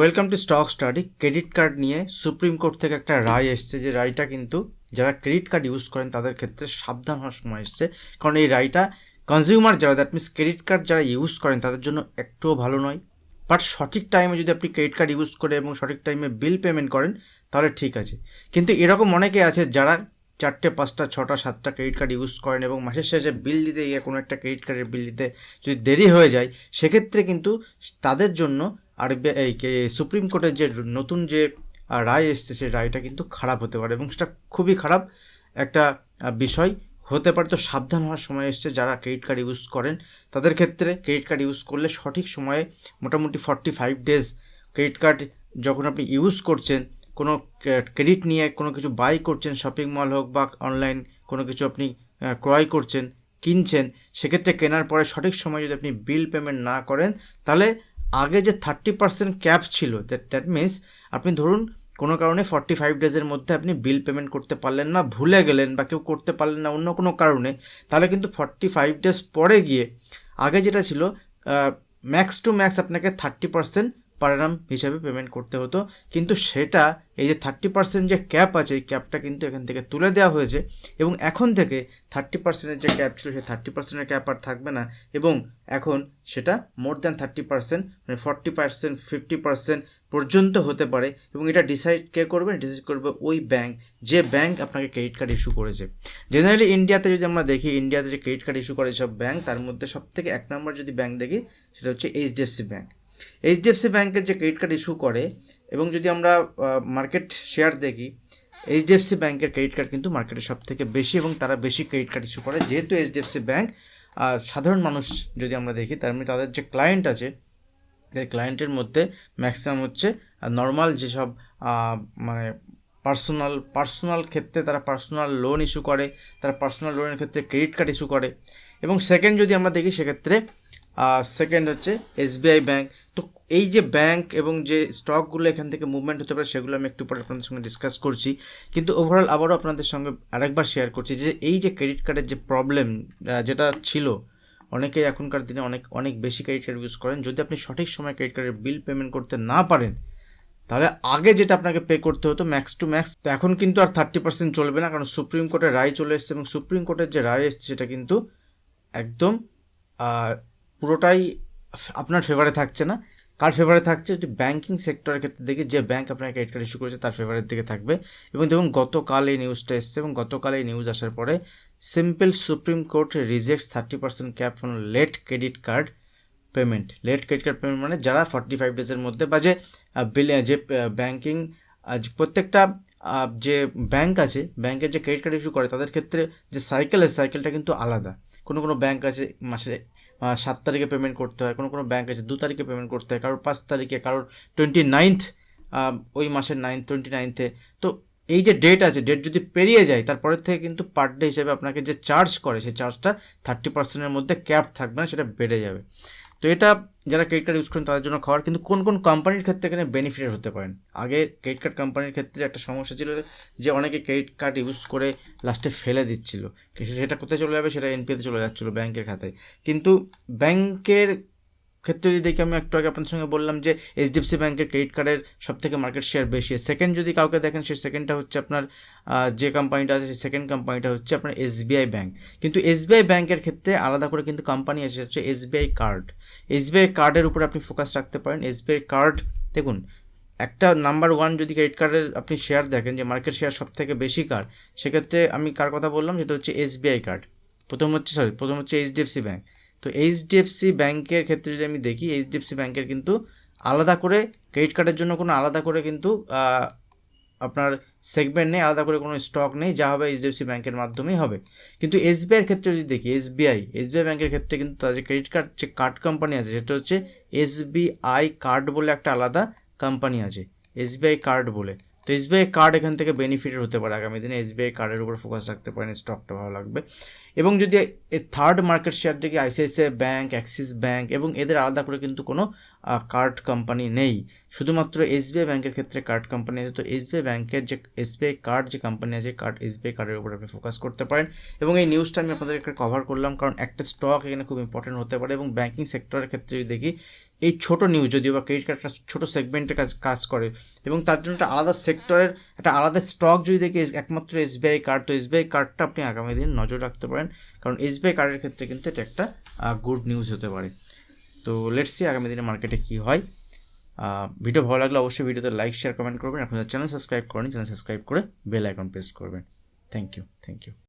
Welcome to stock study credit card নিয়ে supreme court থেকে একটা রায় এসছে যে রায়টা কিন্তু যারা ক্রেডিট কার্ড ইউজ করেন তাদের ক্ষেত্রে সাবধান হওয়ার সময় এসছে। কারণ এই রায়টা কনজিউমার যারা দ্যাট মিনস ক্রেডিট কার্ড যারা ইউজ করেন তাদের জন্য একটুও ভালো নয়। বাট সঠিক টাইমে যদি আপনি ক্রেডিট কার্ড ইউজ করে এবং সঠিক টাইমে বিল পেমেন্ট করেন, তাহলে ঠিক আছে। কিন্তু এরকম অনেকে আছে যারা চারটে, পাঁচটা, ছটা, সাতটা ক্রেডিট কার্ড ইউজ করেন এবং মাসের শেষে বিল দিতে গিয়ে কোনো একটা ক্রেডিট কার্ডের বিল দিতে যদি দেরি হয়ে যায়, সেক্ষেত্রে কিন্তু তাদের জন্য আর এই সুপ্রিম কোর্টের যে নতুন যে রায় এসছে, সেই রায়টা কিন্তু খারাপ হতে পারে এবং সেটা খুবই খারাপ একটা বিষয় হতে পারে। তো সাবধান হওয়ার সময় এসছে যারা ক্রেডিট কার্ড ইউজ করেন, তাদের ক্ষেত্রে ক্রেডিট কার্ড ইউজ করলে সঠিক সময়ে মোটামুটি forty five days credit card যখন আপনি ইউজ করছেন, কোনো ক্রেডিট নিয়ে কোনো কিছু বাই করছেন শপিং মল হোক বা অনলাইন কোনো কিছু আপনি ক্রয় করছেন, কিনছেন, সেক্ষেত্রে কেনার পরে সঠিক সময় যদি আপনি বিল পেমেন্ট না করেন, তাহলে আগে যে থার্টি পার্সেন্ট ক্যাপ ছিল দ্যাট দ্যাট মিনস আপনি ধরুন কোনো কারণে ফর্টি ফাইভ ডেজের মধ্যে আপনি বিল পেমেন্ট করতে পারলেন না, ভুলে গেলেন বা কেউ করতে পারলেন না অন্য কোনো কারণে, তাহলে কিন্তু ফর্টি ফাইভ ডেজ পরে গিয়ে আগে যেটা ছিল ম্যাক্স টু ম্যাক্স আপনাকে থার্টি পার্সেন্ট পার annum হিসাবে পেমেন্ট করতে হতো। কিন্তু সেটা এই যে থার্টি পার্সেন্ট যে ক্যাপ আছে, এই ক্যাপটা কিন্তু এখান থেকে তুলে দেওয়া হয়েছে এবং এখন থেকে থার্টি পার্সেন্টের যে ক্যাপ ছিল, সেই থার্টি পার্সেন্টের ক্যাপ আর থাকবে না এবং এখন সেটা মোর দ্যান থার্টি পার্সেন্ট মানে ফর্টি পার্সেন্ট ফিফটি পার্সেন্ট পর্যন্ত হতে পারে এবং এটা ডিসাইড কে করবে? ডিসাইড করবে ওই ব্যাংক যে ব্যাংক আপনাকে ক্রেডিট কার্ড ইস্যু করেছে। জেনারেলি ইন্ডিয়াতে যদি আমরা দেখি ইন্ডিয়াতে যে ক্রেডিট কার্ড ইস্যু করে সব ব্যাংক তার মধ্যে সব থেকে এক নম্বর যদি ব্যাংক দেখি, সেটা হচ্ছে এইচডিএফসি ব্যাংক এইচডিএফসি ব্যাংকের যে ক্রেডিট কার্ড ইস্যু করে, এবং যদি আমরা মার্কেট শেয়ার দেখি এইচডিএফসি ব্যাংকের ক্রেডিট কার্ড কিন্তু মার্কেটে সব থেকে বেশি এবং তারা বেশি ক্রেডিট কার্ড ইস্যু করে। যেহেতু এইচডিএফসি ব্যাংক সাধারণ মানুষ যদি আমরা দেখি, তার মানে তাদের যে ক্লায়েন্ট আছে ক্লায়েন্টের মধ্যে ম্যাক্সিমাম হচ্ছে নর্মাল যেসব মানে পার্সোনাল পার্সোনাল ক্ষেত্রে তারা পার্সোনাল লোন ইস্যু করে, তারা পার্সোনাল লোনের ক্ষেত্রে ক্রেডিট কার্ড ইস্যু করে। এবং সেকেন্ড যদি আমরা দেখি, সেক্ষেত্রে সেকেন্ড হচ্ছে এসবিআই ব্যাঙ্ক তো এই যে ব্যাংক এবং যে স্টকগুলো এখান থেকে মুভমেন্ট হতে পারে, সেগুলো আমি একটু পরে আপনাদের সঙ্গে ডিসকাস করছি। কিন্তু ওভারঅল আবারও আপনাদের সঙ্গে আরেকবার শেয়ার করছি যে এই যে ক্রেডিট কার্ডের যে প্রবলেম যেটা ছিল, অনেকেই এখনকার দিনে অনেক অনেক বেশি ক্রেডিট কার্ড ইউজ করেন। যদি আপনি সঠিক সময় ক্রেডিট কার্ডের বিল পেমেন্ট করতে না পারেন, তাহলে আগে যেটা আপনাকে পে করতে হতো ম্যাক্স টু ম্যাক্স এখন কিন্তু আর থার্টি পার্সেন্ট চলবে না, কারণ সুপ্রিম কোর্টের রায় চলে এসেছে এবং সুপ্রিম কোর্টের যে রায় এসেছে, সেটা কিন্তু একদম পুরোটাই আপনার ফেভারে থাকছে না। কার ফেভারে থাকছে? যদি ব্যাংকিং সেক্টরের ক্ষেত্রে দেখি, যে ব্যাঙ্ক আপনার ক্রেডিট কার্ড ইস্যু করেছে, তার ফেভারের দিকে থাকবে। এবং দেখুন, গতকাল এই নিউজটা এসছে এবং গতকাল এই নিউজ আসার পরে simple supreme court rejects thirty percent cap on late credit card payment late credit card payment মানে যারা ফর্টি ফাইভ ডেজের মধ্যে বা যে বিল যে ব্যাংকিং প্রত্যেকটা যে ব্যাংক আছে ব্যাংকের যে ক্রেডিট কার্ড ইস্যু করে, তাদের ক্ষেত্রে যে সাইকেল আছে সাইকেলটা কিন্তু আলাদা। কোনো কোনো ব্যাংক আছে, মাসে সাত তারিখে পেমেন্ট করতে হয়, কোনো কোনো ব্যাঙ্ক আছে, দু তারিখে পেমেন্ট করতে হয়, কারোর পাঁচ তারিখে, কারোর টোয়েন্টি নাইনথ ওই মাসের নাইন্থ টোয়েন্টি নাইনথে তো এই যে ডেট আছে ডেট যদি পেরিয়ে যায় তারপরের থেকে কিন্তু পার ডে হিসেবে আপনাকে যে চার্জ করে, সেই চার্জটা থার্টি পার্সেন্টের মধ্যে ক্যাপ থাকবে না, সেটা বেড়ে যাবে। তো এটা যারা ক্রেডিট কার্ড ইউজ করেন তাদের জন্য খাওয়ার কিন্তু কোন কোন কোম্পানির ক্ষেত্রে এখানে বেনিফিটেড হতে পারেন? আগে ক্রেডিট কার্ড কোম্পানির ক্ষেত্রে একটা সমস্যা ছিল যে অনেকে ক্রেডিট কার্ড ইউজ করে লাস্টে ফেলে দিচ্ছিল। সেটা কোথায় চলে যাবে? সেটা এনপিএতে চলে যাচ্ছিল ব্যাংকের খাতায়। কিন্তু ব্যাংকের ক্ষেত্রে যদি দেখি আমি একটু আগে আপনাদের সঙ্গে বললাম যে এইচডিএফসি ব্যাংকের ক্রেডিট কার্ডের সব থেকে মার্কেট শেয়ার বেশি। সেকেন্ড যদি কাউকে দেখেন, সেই সেকেন্ডটা হচ্ছে আপনার যে কোম্পানিটা আছে, সেই সেকেন্ড কোম্পানিটা হচ্ছে আপনার এসবিআই ব্যাংক কিন্তু এসবিআই ব্যাংকের ক্ষেত্রে আলাদা করে কিন্তু কোম্পানি আছে হচ্ছে এসবিআই কার্ড এসবিআই কার্ডের উপরে আপনি ফোকাস রাখতে পারেন। এসবিআই কার্ড দেখুন, একটা নাম্বার ওয়ান যদি ক্রেডিট কার্ডের আপনি শেয়ার দেখেন, যে মার্কেট শেয়ার সব থেকে বেশি কার, সেক্ষেত্রে আমি কার কথা বললাম? যেটা হচ্ছে এসবিআই কার্ড প্রথম হচ্ছে সরি প্রথম হচ্ছে এইচডিএফসি ব্যাংক তো এইচডিএফসি ব্যাংকের ক্ষেত্রে যদি আমি দেখি এইচডিএফসি ব্যাংকের কিন্তু আলাদা করে ক্রেডিট কার্ডের জন্য কোনো আলাদা করে কিন্তু আপনার সেগমেন্ট নেই, আলাদা করে কোনো স্টক নেই, যা হবে এইচডিএফসি ব্যাংকের মাধ্যমেই হবে। কিন্তু এসবিআইয়ের ক্ষেত্রে যদি দেখি এসবিআই এসবিআই ব্যাংকের ক্ষেত্রে কিন্তু তাদের ক্রেডিট কার্ড যে কার্ড কোম্পানি আছে, সেটা হচ্ছে এসবিআই কার্ড বলে একটা আলাদা কোম্পানি আছে এসবিআই কার্ড বলে। তো এসবিআই কার্ড এখান থেকে বেনিফিটেড হতে পারে আগামী দিনে। এসবিআই কার্ডের উপর ফোকাস রাখতে পারেন স্টকটা ভালো লাগবে। এবং যদি থার্ড মার্কেট শেয়ার দেখি আইসিআইসিআই ব্যাঙ্ক অ্যাক্সিস ব্যাঙ্ক এবং এদের আলাদা করে কিন্তু কোনো কার্ড কোম্পানি নেই। শুধুমাত্র এসবিআই ব্যাংকের ক্ষেত্রে কার্ড কোম্পানি আছে। তো এসবিআই ব্যাংকের যে এসবিআই কার্ড যে কোম্পানি আছে কার্ড এসবিআই কার্ডের উপর আপনি ফোকাস করতে পারেন। এবং এই নিউজটা আমি আপনাদের একটা কভার করলাম, কারণ একটা স্টক এখানে খুব ইম্পর্টেন্ট হতে পারে এবং ব্যাঙ্কিং সেক্টরের ক্ষেত্রে যদি দেখি এই ছোট নিউজ যদিও বা ক্রেডিট কার্ডটা ছোটো সেগমেন্টের কাজ কাজ করে, এবং তার জন্য একটা আলাদা সেক্টরের একটা আলাদা স্টক যদি দেখি একমাত্র এসবিআই কার্ড তো এসবিআই কার্ডটা আপনি আগামী দিন নজর রাখতে পারেন। কারণ এসবিআই কার্ডের ক্ষেত্রে কিন্তু এটা একটা গুড নিউজ হতে পারে। তো লেটস সি আগামী দিনে মার্কেটে কী হয়। ভিডিও ভালো লাগলে অবশ্যই ভিডিওতে লাইক শেয়ার কমেন্ট করবেন। আপনাদের চ্যানেল সাবস্ক্রাইব করেন চ্যানেল সাবস্ক্রাইব করে বেল আইকন প্রেস করবেন। Thank you thank you